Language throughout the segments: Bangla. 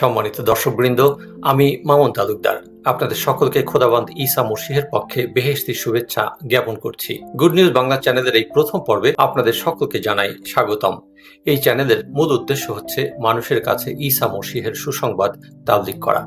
সম্মানিত দর্শকবৃন্দ, আমি মামুন তালুকদার। আপনাদের সকলকে খোদাবন্দ ঈসা মসিহের পক্ষে বেহেস্তি শুভেচ্ছা জ্ঞাপন করছি। গুড নিউজ বাংলা চ্যানেলের এই প্রথম পর্বে আপনাদের সকলকে জানাই স্বাগতম। এই চ্যানেলের মূল উদ্দেশ্য হচ্ছে মানুষের কাছে ঈসা মসিহের সুসংবাদ তাবলিক করা।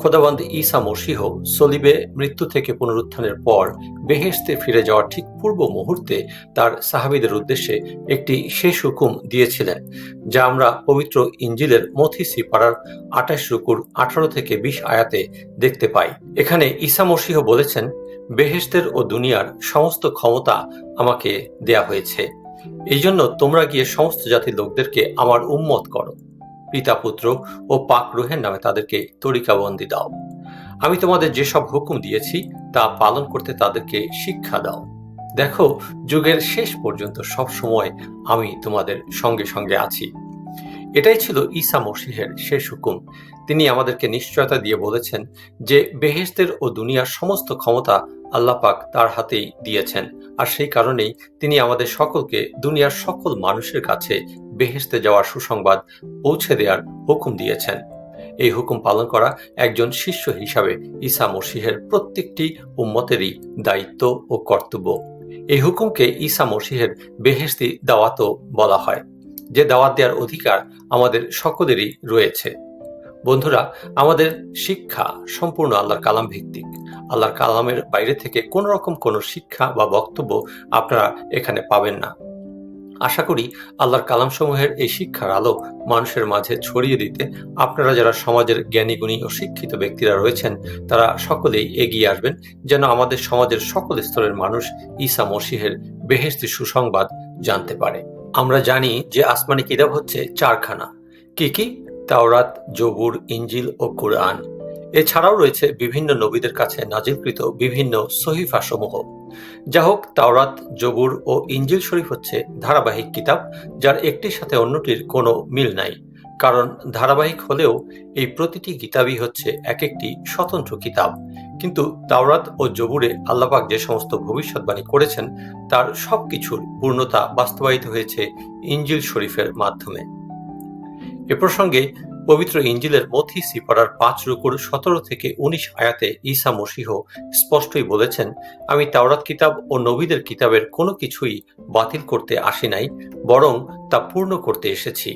খোদাবন্দ ঈসা মসিহ সলিবে মৃত্যু থেকে পুনরুত্থানের পর বেহেস্তে ফিরে যাওয়ার ঠিক পূর্ব মুহূর্তে তার সাহাবিদের উদ্দেশ্যে একটি শেষ হুকুম দিয়েছিলেন, যা আমরা পবিত্র ইঞ্জিলের মথিসি পাড়ার আঠাশ রুকুর আঠারো থেকে বিশ আয়াতে দেখতে পাই। এখানে ঈসা মসিহ বলেছেন বেহেস্তের ও দুনিয়ার সমস্ত ক্ষমতা আমাকে দেয়া হয়েছে। এই জন্য তোমরা গিয়ে সমস্ত জাতির লোকদেরকে আমার উম্মত করো। পিতা পুত্র ও পাক রুহের নামে তাদেরকে তরিকাবন্দি দাও। আমি তোমাদের যেসব হুকুম দিয়েছি, তা পালন করতে তাদেরকে শিক্ষা দাও। দেখো, যুগের শেষ পর্যন্ত সব সময় আমি তোমাদের সঙ্গে সঙ্গে আছি। এটাই ছিল ঈসা মসিহের শেষ হুকুম। তিনি আমাদেরকে নিশ্চয়তা দিয়ে বলেছেন যে বেহেস্তের ও দুনিয়ার সমস্ত ক্ষমতা আল্লাহ পাক তার হাতেই দিয়েছেন। আর সেই কারণেই তিনি আমাদের সকলকে দুনিয়ার সকল মানুষের কাছে বেহেস্তে যাওয়ার সুসংবাদ পৌঁছে দেওয়ার হুকুম দিয়েছেন। এই হুকুম পালন করা একজন শিষ্য হিসাবে ঈসা মসিহের প্রত্যেকটি উম্মতেরই দায়িত্ব ও কর্তব্য। এই হুকুমকে ঈসা মসিহের বেহেস্তি দাওয়াতও বলা হয়। যে দাওয়াত দেওয়ার অধিকার আমাদের সকলেরই রয়েছে। বন্ধুরা, আমাদের শিক্ষা সম্পূর্ণ আল্লাহর কালাম ভিত্তিক আল্লাহর কালামের বাইরে থেকে কোন রকম কোনো শিক্ষা বা বক্তব্য আপনারা এখানে পাবেন না। আশা করি আল্লাহর কালামসমূহের এই শিক্ষার আলো মানুষের মাঝে ছড়িয়ে দিতে আপনারা যারা সমাজের জ্ঞানীগুণী ও শিক্ষিত ব্যক্তিরা রয়েছেন, তারা সকলেই এগিয়ে আসবেন যেন আমাদের সমাজের সকল স্তরের মানুষ ঈসা মসিহের বেহেস্তি সুসংবাদ জানতে পারে। আমরা জানি যে আসমানি কিতাব হচ্ছে চারখানা। কি কি? তাওরাত, জবুর ইঞ্জিল ও কোরআন। এছাড়াও রয়েছে বিভিন্ন নবীদের কাছে নাজিলকৃত বিভিন্ন সহিফা সমূহ যা হোক, তাওরাত, জবুর ও ইঞ্জিল শরীফ হচ্ছে ধারাবাহিক কিতাব, যার একটির সাথে অন্যটির কোনো মিল নাই। কারণ ধারাবাহিক হলেও এই প্রতিটি কিতাবই হচ্ছে এক একটি স্বতন্ত্র কিতাব। কিন্তু তাওরাত ও জবুরে আল্লাপাক যে সমস্ত ভবিষ্যৎবাণী করেছেন, তার সবকিছুর পূর্ণতা বাস্তবায়িত হয়েছে ইঞ্জিল শরীফের মাধ্যমে। এ প্রসঙ্গে পবিত্র ইঞ্জিলের মথি সিপাড়ার পাঁচ রুকুর সতেরো থেকে উনিশ আয়াতে ঈসা মসিহ স্পষ্টই বলেছেন, আমি তাওরাত কিতাব ও নবীদের কিতাবের কোনো কিছুই বাতিল করতে আসি নাই, বরং তা পূর্ণ করতে এসেছি।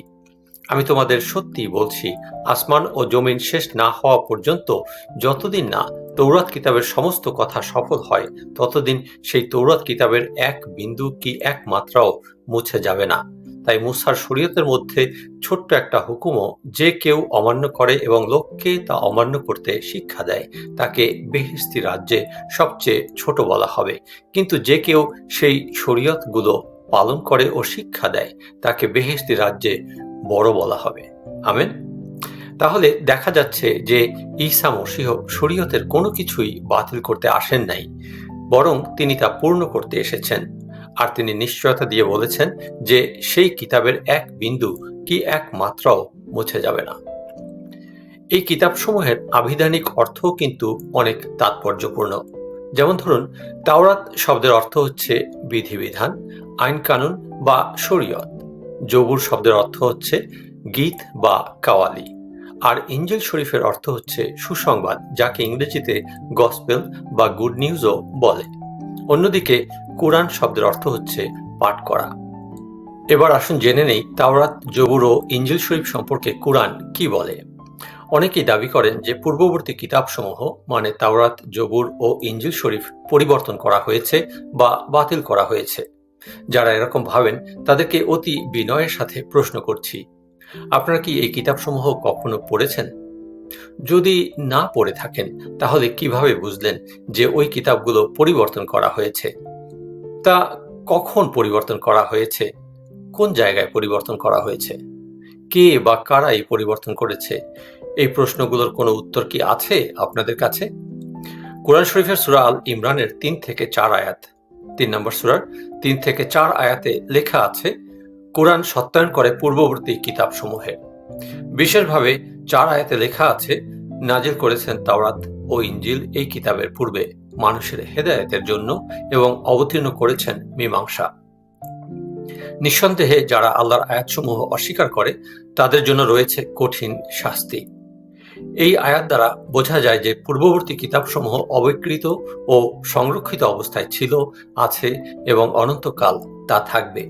আমি তোমাদের সত্যিই বলছি, আসমান ও জমিন শেষ না হওয়া পর্যন্ত যতদিন না তৌরাত কিতাবের সমস্ত কথা সফল হয়, ততদিন সেই তৌরাত কিতাবের এক বিন্দু কি এক মাত্রাও মুছে যাবে না। তাই মুসার শরীয়তের মধ্যে ছোট্ট একটা হুকুমও যে কেউ অমান্য করে এবং লোককে তা অমান্য করতে শিক্ষা দেয়, তাকে বেহিস্তি রাজ্যে সবচেয়ে ছোট বলা হবে। কিন্তু যে কেউ সেই শরীয়তগুলো পালন করে ও শিক্ষা দেয়, তাকে বেহেস্তি রাজ্যে বড় বলা হবে। আমেন। তাহলে দেখা যাচ্ছে যে ঈসা মসিহ শরীয়তের কোনো কিছুই বাতিল করতে আসেন নাই, বরং তিনি তা পূর্ণ করতে এসেছেন। আর তিনি নিশ্চয়তা দিয়ে বলেছেন যে সেই কিতাবের এক বিন্দু কি এক মাত্রাও মুছে যাবে না। এই কিতাবসমূহের আবিধানিক অর্থও কিন্তু অনেক তাৎপর্যপূর্ণ। যেমন ধরুন, তাওরাত শব্দের অর্থ হচ্ছে বিধিবিধান আইন কানুন বা শরীয়ত। জবুর শব্দের অর্থ হচ্ছে গীত বা কাওয়ালি। আর ইঞ্জিল শরীফের অর্থ হচ্ছে সুসংবাদ, যাকে ইংরেজিতে গসপেল বা গুড নিউজও বলে। অন্যদিকে কোরআন শব্দের অর্থ হচ্ছে পাঠ করা। এবার আসুন জেনে নেই তাওরাত, জবুর ও ইঞ্জিল শরীফ সম্পর্কে কোরআন কি বলে। অনেকেই দাবি করেন যে পূর্ববর্তী কিতাবসমূহ মানে তাওরাত, জবুর ও ইঞ্জিল শরীফ, পরিবর্তন করা হয়েছে বা বাতিল করা হয়েছে। যারা এরকম ভাবেন, তাদেরকে অতি বিনয়ের সাথে প্রশ্ন করছি। আপনারা কি এই কিতাবসমূহ কখনো পড়েছেন? যদি না পড়ে থাকেন, তাহলে কীভাবে বুঝলেন যে ওই কিতাবগুলো পরিবর্তন করা হয়েছে? তা কখন পরিবর্তন করা হয়েছে? কোন জায়গায় পরিবর্তন করা হয়েছে? কে বা কারা এই পরিবর্তন করেছে? এই প্রশ্নগুলোর কোনো উত্তর কি আছে আপনাদের কাছে? কোরআন শরীফের সুরা আল ইমরানের তিন থেকে চার আয়াত। তিন নম্বর সুরার তিন থেকে চার আয়াতে লেখা আছে, কোরআন সত্যায়ন করে পূর্ববর্তী কিতাবসমূহে। বিশেষভাবে চার আয়াতে লেখা আছে, নাজিল করেছেন তাওরাত ও ইঞ্জিল এই কিতাবের পূর্বে। মানুষের হেদায়েতের জন্য এবং অবতীর্ণ করেছেন মীমাংসা। নিঃসন্দেহে যারা আল্লাহর আয়াতসমূহ অস্বীকার করে, তাদের জন্য রয়েছে কঠিন শাস্তি। এই আয়াত দ্বারা বোঝা যায় যে পূর্ববর্তী কিতাবসমূহ অবিকৃত ও সংরক্ষিত অবস্থায় ছিল, আছে এবং অনন্তকাল তা থাকবে।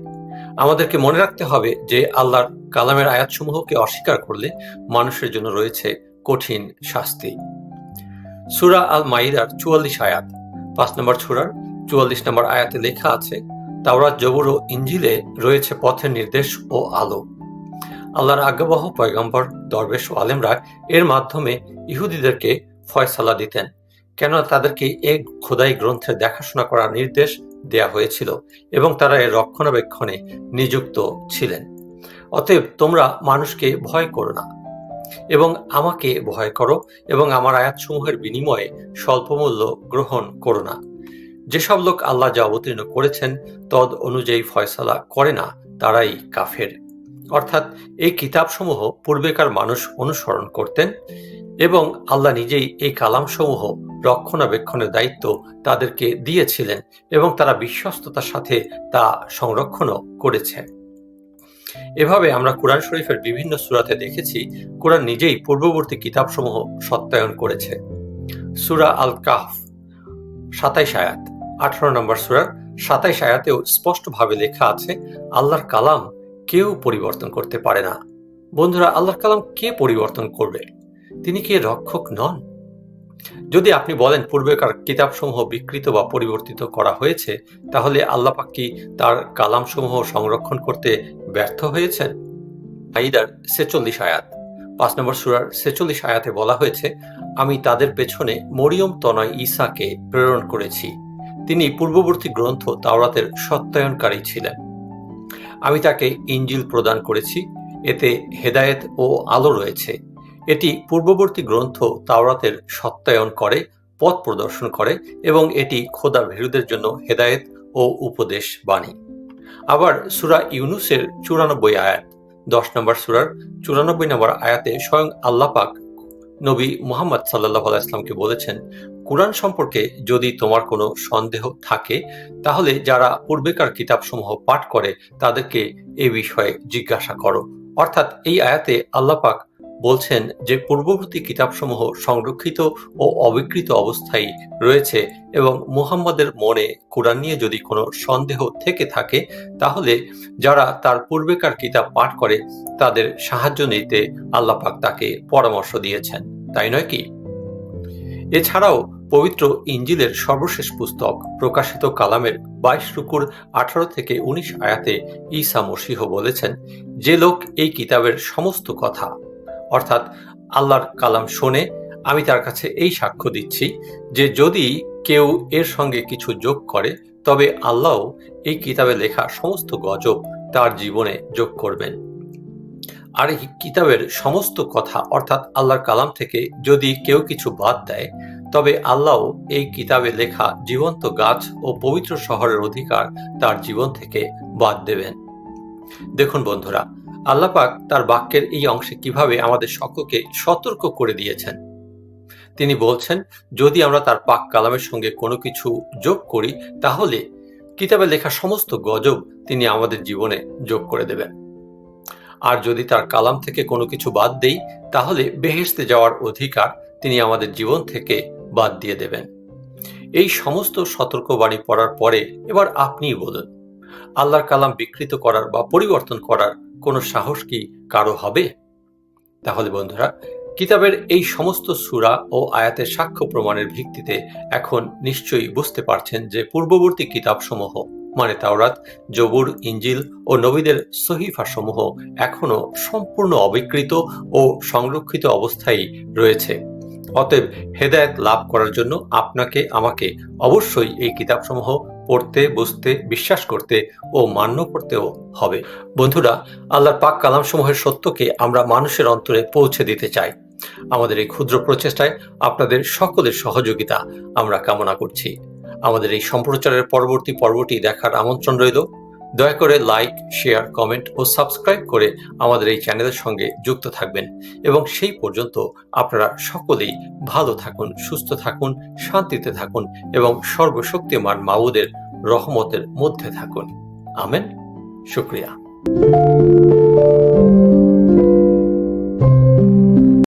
আমাদেরকে মনে রাখতে হবে যে আল্লাহর কালামের আয়াতসমূহকে অস্বীকার করলে মানুষের জন্য রয়েছে কঠিন শাস্তি। সুরা আল মাইদার চুয়াল্লিশ আয়াত। পাঁচ নম্বর সুরার চুয়াল্লিশ নম্বর আয়াতে লেখা আছে, তাওরাত জবর ও ইঞ্জিলে রয়েছে পথের নির্দেশ ও আলো। আল্লাহর আজ্ঞাবহ পয়গম্বর, দরবেশ ও আলেমরা এর মাধ্যমে ইহুদিদেরকে ফয়সালা দিতেন, কেননা তাদেরকে এক খোদাই গ্রন্থের দেখাশোনা করার নির্দেশ দেয়া হয়েছিল এবং তারা এর রক্ষণাবেক্ষণে নিযুক্ত ছিলেন। অতএব তোমরা মানুষকে ভয় করো না। এবং আমাকে ভয় করো এবং আমার আয়াতসমূহের বিনিময়ে স্বল্পমূল্য গ্রহণ করো না। যেসব লোক আল্লাহ যা অবতীর্ণ করেছেন, তদ অনুযায়ী ফয়সালা করে না, তারাই কাফের। অর্থাৎ এই কিতাবসমূহ পূর্বেকার মানুষ অনুসরণ করতেন এবং আল্লাহ নিজেই এই কালামসমূহ রক্ষণাবেক্ষণের দায়িত্ব তাদেরকে দিয়েছিলেন এবং তারা বিশ্বস্ততার সাথে তা সংরক্ষণও করেছে এভাবে আমরা কোরআন শরীফের বিভিন্ন সুরাতে দেখেছি, কোরআন নিজেই পূর্ববর্তী কিতাবসমূহ সত্যায়ন করেছে। সুরা আল কাহফ সাতাইশ আয়াত, আঠারো নম্বর সুরার সাতাইশ আয়াতেও স্পষ্টভাবে লেখা আছে, আল্লাহর কালাম কেউ পরিবর্তন করতে পারে না। বন্ধুরা, আল্লাহর কালাম কে পরিবর্তন করবে? তিনি কি রক্ষক নন? যদি আপনি বলেন পূর্বেকার কিতাবসমূহ বিকৃত বা পরিবর্তিত করা হয়েছে, তাহলে আল্লাপাক কি তার কালামসমূহ সংরক্ষণ করতে ব্যর্থ হয়েছেন? আইদার ছেচল্লিশ আয়াত। পাঁচ নম্বর সুরার ছেচল্লিশ আয়াতে বলা হয়েছে, আমি তাদের পেছনে মরিয়ম তনয় ঈসাকে প্রেরণ করেছি। তিনি পূর্ববর্তী গ্রন্থ তাওরাতের সত্যায়নকারী ছিলেন। আমি তাকে ইঞ্জিল প্রদান করেছি। এতে হেদায়েত ও আলো রয়েছে। এটি পূর্ববর্তী গ্রন্থ তাওরাতের সত্যায়ন করে, পথ প্রদর্শন করে এবং এটি খোদা ভেরুদের জন্য হেদায়েত ও উপদেশ বাণী। আবার সুরা ইউনুসের চুরানব্বই আয়াত, দশ নম্বর সুরার চুরানব্বই নম্বর আয়াতে স্বয়ং আল্লাপাক নবী মুহাম্মদ সাল্লাহ আলাইসলামকে বলেছেন, কোরআন সম্পর্কে যদি তোমার কোনো সন্দেহ থাকে, তাহলে যারা পূর্বেকার কিতাবসমূহ পাঠ করে তাদেরকে এ বিষয়ে জিজ্ঞাসা করো। অর্থাৎ এই আয়াতে আল্লাপাক বলছেন যে পূর্ববর্তী কিতাবসমূহ সংরক্ষিত ও অবিকৃত অবস্থায় রয়েছে এবং মুহাম্মদের মনে কোরআন নিয়ে যদি কোনো সন্দেহ থেকে থাকে, তাহলে যারা তার পূর্বেকার কিতাব পাঠ করে, তাদের সাহায্য নিতে আল্লাপাক তাকে পরামর্শ দিয়েছেন। তাই নয় কি? এছাড়াও পবিত্র ইঞ্জিলের সর্বশেষ পুস্তক প্রকাশিত কালামের বাইশ রুকুর আঠারো থেকে উনিশ আয়াতে ঈসা মসিহ বলেছেন, যে লোক এই কিতাবের সমস্ত কথা অর্থাৎ আল্লাহর কালাম শোনে, আমি তার কাছে এই সাক্ষ্য দিচ্ছি যে যদি কেউ এর সঙ্গে কিছু যোগ করে, তবে আল্লাহ এই কিতাবে লেখা সমস্ত গজব তার জীবনে যোগ করবেন। আর এই কিতাবের সমস্ত কথা অর্থাৎ আল্লাহর কালাম থেকে যদি কেউ কিছু বাদ দেয়, তবে আল্লাহ এই কিতাবে লেখা জীবন্ত গাছ ও পবিত্র শহরের অধিকার তার জীবন থেকে বাদ দেবেন। দেখুন বন্ধুরা আল্লাপাক তার বাক্যের এই অংশে কীভাবে আমাদের সকলকে সতর্ক করে দিয়েছেন। তিনি বলছেন, যদি আমরা তার পাক কালামের সঙ্গে কোনো কিছু যোগ করি, তাহলে কিতাবে লেখা সমস্ত গজব তিনি আমাদের জীবনে যোগ করে দেবেন। আর যদি তার কালাম থেকে কোনো কিছু বাদ দেই, তাহলে বেহেস্তে যাওয়ার অধিকার তিনি আমাদের জীবন থেকে বাদ দিয়ে দেবেন। এই সমস্ত সতর্কবাণী পড়ার পরে এবার আপনিই বলুন, আল্লাহর কালাম বিকৃত করার বা পরিবর্তন করার কোনো সাহস কি কারও হবে? তাহলে বন্ধুরা, কিতাবের এই সমস্ত সুরা ও আয়াতের সাক্ষ্য প্রমাণের ভিত্তিতে এখন নিশ্চয়ই বুঝতে পারছেন যে পূর্ববর্তী কিতাবসমূহ মানে তাওরাত, জবুর ইঞ্জিল ও নবীদের সহিফাসমূহ এখনও সম্পূর্ণ অবিকৃত ও সংরক্ষিত অবস্থায় রয়েছে। অতএব হেদায়ত লাভ করার জন্য আপনাকে, আমাকে অবশ্যই এই কিতাবসমূহ পড়তে, বুঝতে, বিশ্বাস করতে ও মান্য করতেও হবে। বন্ধুরা, আল্লাহর পাক কালামসমূহের সত্যকে আমরা মানুষের অন্তরে পৌঁছে দিতে চাই। আমাদের এই ক্ষুদ্র প্রচেষ্টায় আপনাদের সকলের সহযোগিতা আমরা কামনা করছি। আমাদের এই সম্প্রচারের পরবর্তী পর্বটি দেখার আমন্ত্রণ রইল। দয়া করে লাইক শেয়ার কমেন্ট ও সাবস্ক্রাইব করে আমাদের এই চ্যানেলের সঙ্গে যুক্ত থাকবেন। এবং সেই পর্যন্ত আপনারা সকলেই ভালো থাকুন, সুস্থ থাকুন, শান্তিতে থাকুন এবং সর্বশক্তিমান মাউদের রহমতের মধ্যে থাকুন। আমেন। শুক্রিয়া।